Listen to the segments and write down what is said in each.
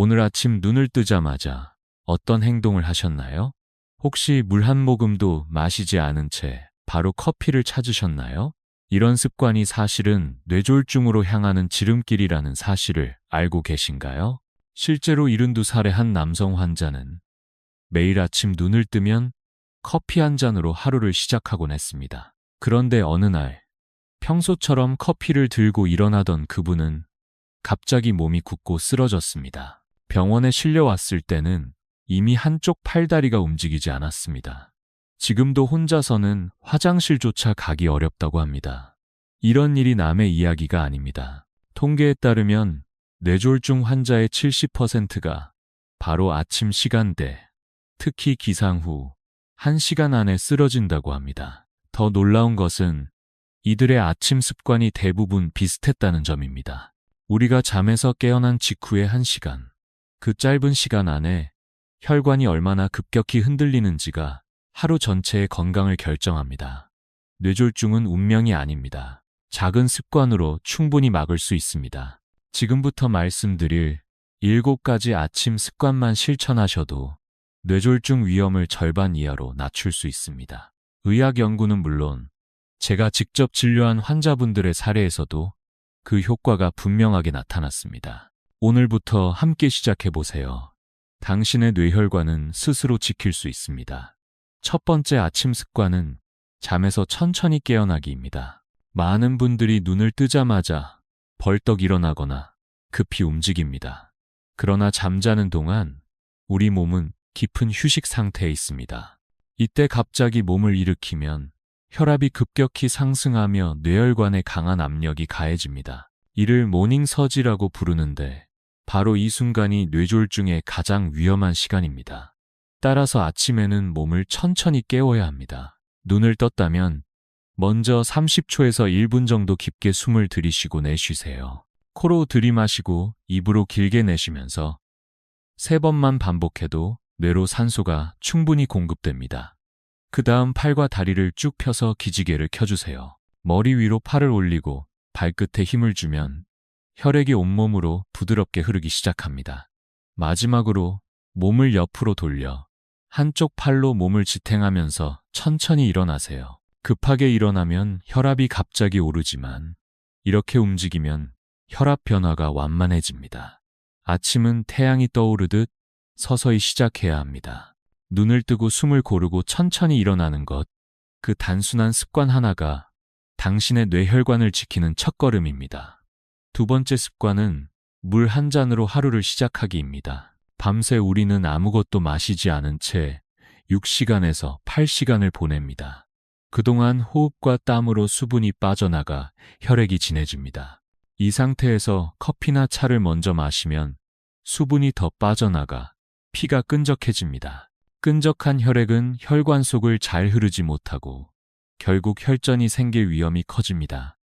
오늘 아침 눈을 뜨자마자 어떤 행동을 하셨나요? 혹시 물 한 모금도 마시지 않은 채 바로 커피를 찾으셨나요? 이런 습관이 사실은 뇌졸중으로 향하는 지름길이라는 사실을 알고 계신가요? 실제로 72살의 한 남성 환자는 매일 아침 눈을 뜨면 커피 한 잔으로 하루를 시작하곤 했습니다. 그런데 어느 날 평소처럼 커피를 들고 일어나던 그분은 갑자기 몸이 굳고 쓰러졌습니다. 병원에 실려왔을 때는 이미 한쪽 팔다리가 움직이지 않았습니다. 지금도 혼자서는 화장실조차 가기 어렵다고 합니다. 이런 일이 남의 이야기가 아닙니다. 통계에 따르면 뇌졸중 환자의 70%가 바로 아침 시간대, 특히 기상 후 1시간 안에 쓰러진다고 합니다. 더 놀라운 것은 이들의 아침 습관이 대부분 비슷했다는 점입니다. 우리가 잠에서 깨어난 직후의 1시간, 그 짧은 시간 안에 혈관이 얼마나 급격히 흔들리는지가 하루 전체의 건강을 결정합니다. 뇌졸중은 운명이 아닙니다. 작은 습관으로 충분히 막을 수 있습니다. 지금부터 말씀드릴 7가지 아침 습관만 실천하셔도 뇌졸중 위험을 절반 이하로 낮출 수 있습니다. 의학 연구는 물론 제가 직접 진료한 환자분들의 사례에서도 그 효과가 분명하게 나타났습니다. 오늘부터 함께 시작해 보세요. 당신의 뇌혈관은 스스로 지킬 수 있습니다. 첫 번째 아침 습관은 잠에서 천천히 깨어나기입니다. 많은 분들이 눈을 뜨자마자 벌떡 일어나거나 급히 움직입니다. 그러나 잠자는 동안 우리 몸은 깊은 휴식 상태에 있습니다. 이때 갑자기 몸을 일으키면 혈압이 급격히 상승하며 뇌혈관에 강한 압력이 가해집니다. 이를 모닝 서지라고 부르는데 바로 이 순간이 뇌졸중의 가장 위험한 시간입니다. 따라서 아침에는 몸을 천천히 깨워야 합니다. 눈을 떴다면 먼저 30초에서 1분 정도 깊게 숨을 들이쉬고 내쉬세요. 코로 들이마시고 입으로 길게 내쉬면서 세 번만 반복해도 뇌로 산소가 충분히 공급됩니다. 그 다음 팔과 다리를 쭉 펴서 기지개를 켜주세요. 머리 위로 팔을 올리고 발끝에 힘을 주면 혈액이 온몸으로 부드럽게 흐르기 시작합니다. 마지막으로 몸을 옆으로 돌려 한쪽 팔로 몸을 지탱하면서 천천히 일어나세요. 급하게 일어나면 혈압이 갑자기 오르지만 이렇게 움직이면 혈압 변화가 완만해집니다. 아침은 태양이 떠오르듯 서서히 시작해야 합니다. 눈을 뜨고 숨을 고르고 천천히 일어나는 것, 그 단순한 습관 하나가 당신의 뇌혈관을 지키는 첫걸음입니다. 두 번째 습관은 물 한 잔으로 하루를 시작하기입니다. 밤새 우리는 아무것도 마시지 않은 채 6시간에서 8시간을 보냅니다. 그동안 호흡과 땀으로 수분이 빠져나가 혈액이 진해집니다. 이 상태에서 커피나 차를 먼저 마시면 수분이 더 빠져나가 피가 끈적해집니다. 끈적한 혈액은 혈관 속을 잘 흐르지 못하고 결국 혈전이 생길 위험이 커집니다.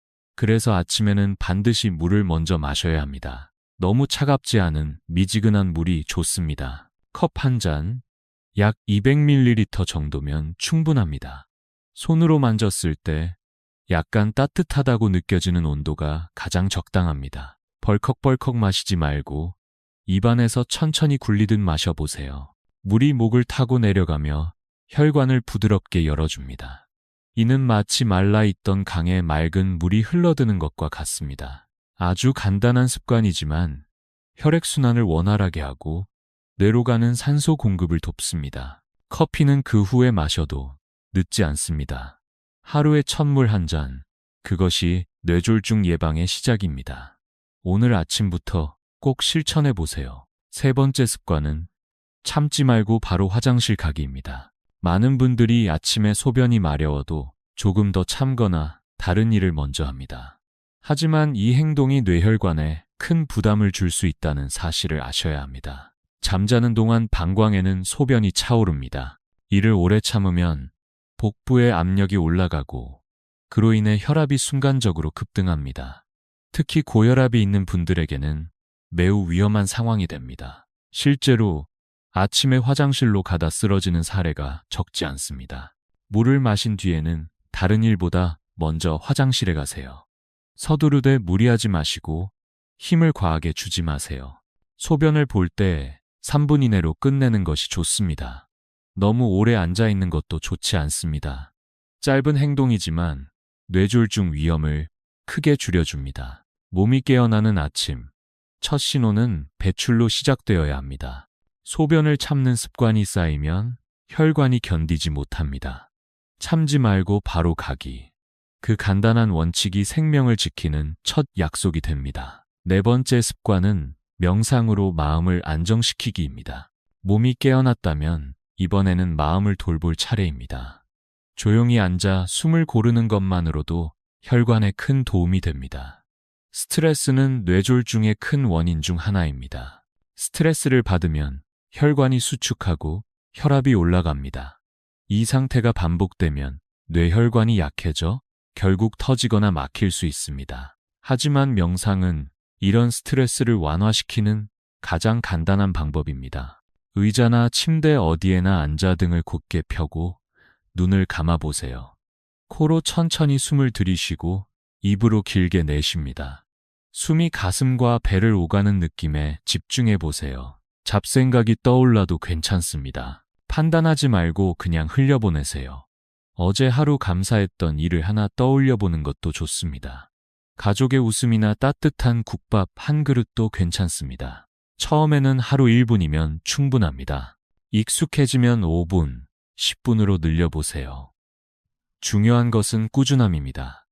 그래서 아침에는 반드시 물을 먼저 마셔야 합니다. 너무 차갑지 않은 미지근한 물이 좋습니다. 컵 한 잔, 약 200ml 정도면 충분합니다. 손으로 만졌을 때 약간 따뜻하다고 느껴지는 온도가 가장 적당합니다. 벌컥벌컥 마시지 말고 입안에서 천천히 굴리듯 마셔보세요. 물이 목을 타고 내려가며 혈관을 부드럽게 열어줍니다. 이는 마치 말라 있던 강에 맑은 물이 흘러드는 것과 같습니다. 아주 간단한 습관이지만 혈액순환을 원활하게 하고 뇌로 가는 산소 공급을 돕습니다. 커피는 그 후에 마셔도 늦지 않습니다. 하루에 첫물 한 잔, 그것이 뇌졸중 예방의 시작입니다. 오늘 아침부터 꼭 실천해 보세요. 세 번째 습관은 참지 말고 바로 화장실 가기입니다. 많은 분들이 아침에 소변이 마려워도 조금 더 참거나 다른 일을 먼저 합니다. 하지만 이 행동이 뇌혈관에 큰 부담을 줄 수 있다는 사실을 아셔야 합니다. 잠자는 동안 방광에는 소변이 차오릅니다. 이를 오래 참으면 복부의 압력이 올라가고 그로 인해 혈압이 순간적으로 급등합니다. 특히 고혈압이 있는 분들에게는 매우 위험한 상황이 됩니다. 실제로 아침에 화장실로 가다 쓰러지는 사례가 적지 않습니다. 물을 마신 뒤에는 다른 일보다 먼저 화장실에 가세요. 서두르되 무리하지 마시고 힘을 과하게 주지 마세요. 소변을 볼 때 3분 이내로 끝내는 것이 좋습니다. 너무 오래 앉아 있는 것도 좋지 않습니다. 짧은 행동이지만 뇌졸중 위험을 크게 줄여줍니다. 몸이 깨어나는 아침. 첫 신호는 배출로 시작되어야 합니다. 소변을 참는 습관이 쌓이면 혈관이 견디지 못합니다. 참지 말고 바로 가기. 그 간단한 원칙이 생명을 지키는 첫 약속이 됩니다. 네 번째 습관은 명상으로 마음을 안정시키기입니다. 몸이 깨어났다면 이번에는 마음을 돌볼 차례입니다. 조용히 앉아 숨을 고르는 것만으로도 혈관에 큰 도움이 됩니다. 스트레스는 뇌졸중의 큰 원인 중 하나입니다. 스트레스를 받으면 혈관이 수축하고 혈압이 올라갑니다. 이 상태가 반복되면 뇌혈관이 약해져 결국 터지거나 막힐 수 있습니다. 하지만 명상은 이런 스트레스를 완화시키는 가장 간단한 방법입니다. 의자나 침대 어디에나 앉아 등을 곧게 펴고 눈을 감아 보세요. 코로 천천히 숨을 들이쉬고 입으로 길게 내쉽니다. 숨이 가슴과 배를 오가는 느낌에 집중해 보세요. 잡생각이 떠올라도 괜찮습니다. 판단하지 말고 그냥 흘려보내세요. 어제 하루 감사했던 일을 하나 떠올려 보는 것도 좋습니다. 가족의 웃음이나 따뜻한 국밥 한 그릇도 괜찮습니다. 처음에는 하루 1분이면 충분합니다. 익숙해지면 5분, 10분으로 늘려보세요. 중요한 것은 꾸준함입니다.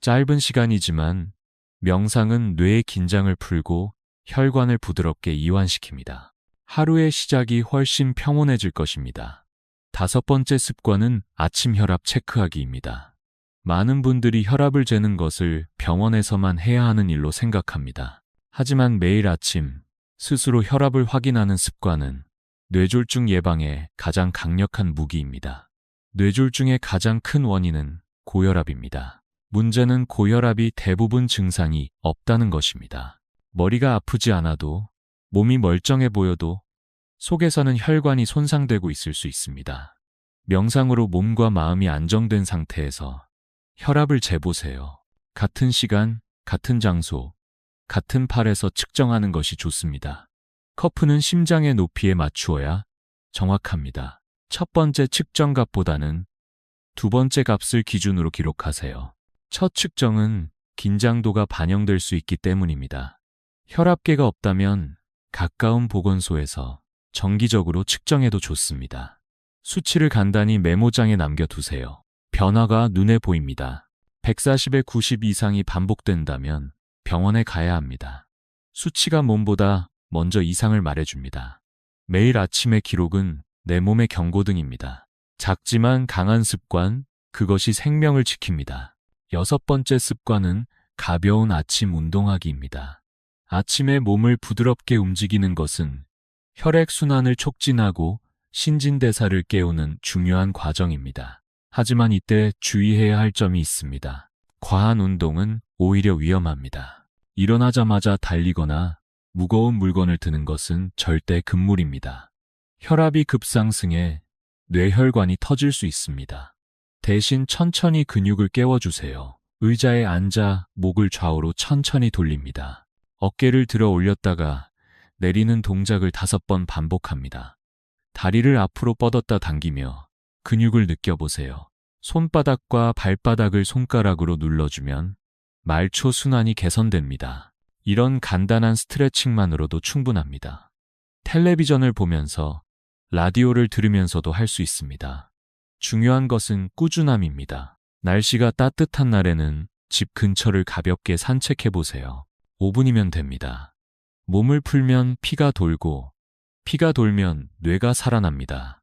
짧은 시간이지만 명상은 뇌의 긴장을 풀고 혈관을 부드럽게 이완시킵니다. 하루의 시작이 훨씬 평온해질 것입니다. 다섯 번째 습관은 아침 혈압 체크하기입니다. 많은 분들이 혈압을 재는 것을 병원에서만 해야 하는 일로 생각합니다. 하지만 매일 아침 스스로 혈압을 확인하는 습관은 뇌졸중 예방에 가장 강력한 무기입니다. 뇌졸중의 가장 큰 원인은 고혈압입니다. 문제는 고혈압이 대부분 증상이 없다는 것입니다. 머리가 아프지 않아도 몸이 멀쩡해 보여도 속에서는 혈관이 손상되고 있을 수 있습니다. 명상으로 몸과 마음이 안정된 상태에서 혈압을 재보세요. 같은 시간, 같은 장소, 같은 팔에서 측정하는 것이 좋습니다. 커프는 심장의 높이에 맞추어야 정확합니다. 첫 번째 측정 값보다는 두 번째 값을 기준으로 기록하세요. 첫 측정은 긴장도가 반영될 수 있기 때문입니다. 혈압계가 없다면 가까운 보건소에서 정기적으로 측정해도 좋습니다. 수치를 간단히 메모장에 남겨두세요. 변화가 눈에 보입니다. 140에 90 이상이 반복된다면 병원에 가야 합니다. 수치가 몸보다 먼저 이상을 말해줍니다. 매일 아침의 기록은 내 몸의 경고등입니다. 작지만 강한 습관, 그것이 생명을 지킵니다. 여섯 번째 습관은 가벼운 아침 운동하기입니다. 아침에 몸을 부드럽게 움직이는 것은 혈액순환을 촉진하고 신진대사를 깨우는 중요한 과정입니다. 하지만 이때 주의해야 할 점이 있습니다. 과한 운동은 오히려 위험합니다. 일어나자마자 달리거나 무거운 물건을 드는 것은 절대 금물입니다. 혈압이 급상승해 뇌혈관이 터질 수 있습니다. 대신 천천히 근육을 깨워주세요. 의자에 앉아 목을 좌우로 천천히 돌립니다. 어깨를 들어 올렸다가 내리는 동작을 다섯 번 반복합니다. 다리를 앞으로 뻗었다 당기며 근육을 느껴보세요. 손바닥과 발바닥을 손가락으로 눌러주면 말초 순환이 개선됩니다. 이런 간단한 스트레칭만으로도 충분합니다. 텔레비전을 보면서 라디오를 들으면서도 할 수 있습니다. 중요한 것은 꾸준함입니다. 날씨가 따뜻한 날에는 집 근처를 가볍게 산책해 보세요. 5분이면 됩니다. 몸을 풀면 피가 돌고 피가 돌면 뇌가 살아납니다.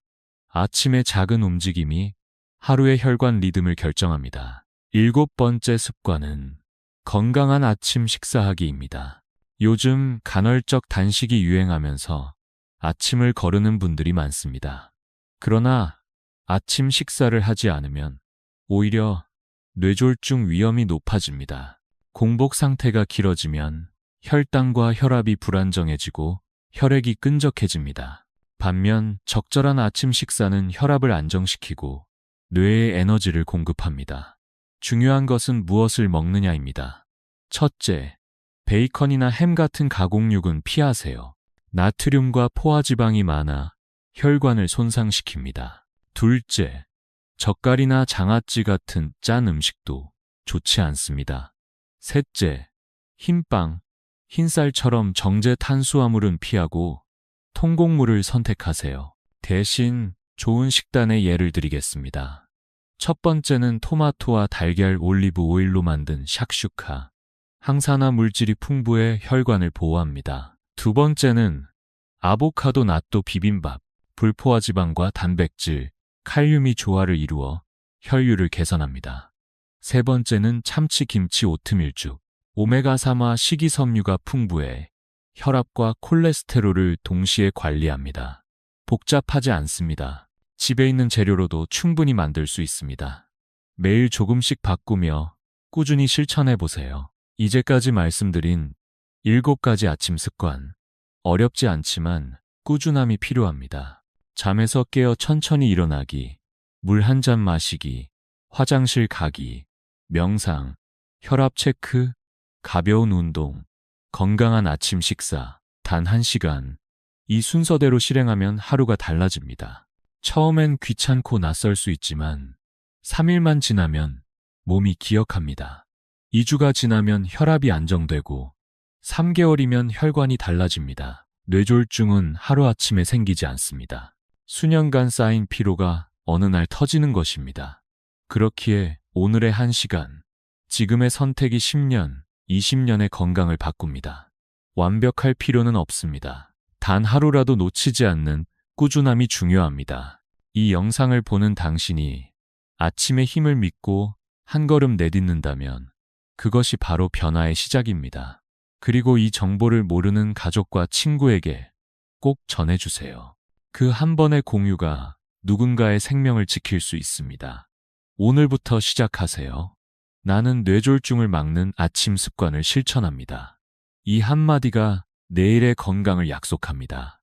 아침의 작은 움직임이 하루의 혈관 리듬을 결정합니다. 일곱 번째 습관은 건강한 아침 식사하기입니다. 요즘 간헐적 단식이 유행하면서 아침을 거르는 분들이 많습니다. 그러나 아침 식사를 하지 않으면 오히려 뇌졸중 위험이 높아집니다. 공복 상태가 길어지면 혈당과 혈압이 불안정해지고 혈액이 끈적해집니다. 반면 적절한 아침 식사는 혈압을 안정시키고 뇌에 에너지를 공급합니다. 중요한 것은 무엇을 먹느냐입니다. 첫째, 베이컨이나 햄 같은 가공육은 피하세요. 나트륨과 포화지방이 많아 혈관을 손상시킵니다. 둘째, 젓갈이나 장아찌 같은 짠 음식도 좋지 않습니다. 셋째, 흰빵, 흰쌀처럼 정제 탄수화물은 피하고 통곡물을 선택하세요. 대신 좋은 식단의 예를 드리겠습니다. 첫 번째는 토마토와 달걀 올리브 오일로 만든 샥슈카. 항산화 물질이 풍부해 혈관을 보호합니다. 두 번째는 아보카도 나또 비빔밥. 불포화 지방과 단백질, 칼륨이 조화를 이루어 혈류를 개선합니다. 세 번째는 참치 김치 오트밀죽. 오메가3화 식이섬유가 풍부해 혈압과 콜레스테롤을 동시에 관리합니다. 복잡하지 않습니다. 집에 있는 재료로도 충분히 만들 수 있습니다. 매일 조금씩 바꾸며 꾸준히 실천해 보세요. 이제까지 말씀드린 7가지 아침 습관. 어렵지 않지만 꾸준함이 필요합니다. 잠에서 깨어 천천히 일어나기, 물 한 잔 마시기, 화장실 가기, 명상, 혈압 체크, 가벼운 운동, 건강한 아침 식사, 단한 시간. 이 순서대로 실행하면 하루가 달라집니다. 처음엔 귀찮고 낯설 수 있지만 3일만 지나면 몸이 기억합니다. 2주가 지나면 혈압이 안정되고 3개월이면 혈관이 달라집니다. 뇌졸중은 하루아침에 생기지 않습니다. 수년간 쌓인 피로가 어느 날 터지는 것입니다. 그렇기에 오늘의 한 시간, 지금의 선택이 10년, 20년의 건강을 바꿉니다. 완벽할 필요는 없습니다. 단 하루라도 놓치지 않는 꾸준함이 중요합니다. 이 영상을 보는 당신이 아침의 힘을 믿고 한 걸음 내딛는다면 그것이 바로 변화의 시작입니다. 그리고 이 정보를 모르는 가족과 친구에게 꼭 전해주세요. 그 한 번의 공유가 누군가의 생명을 지킬 수 있습니다. 오늘부터 시작하세요. 나는 뇌졸중을 막는 아침 습관을 실천합니다. 이 한마디가 내일의 건강을 약속합니다.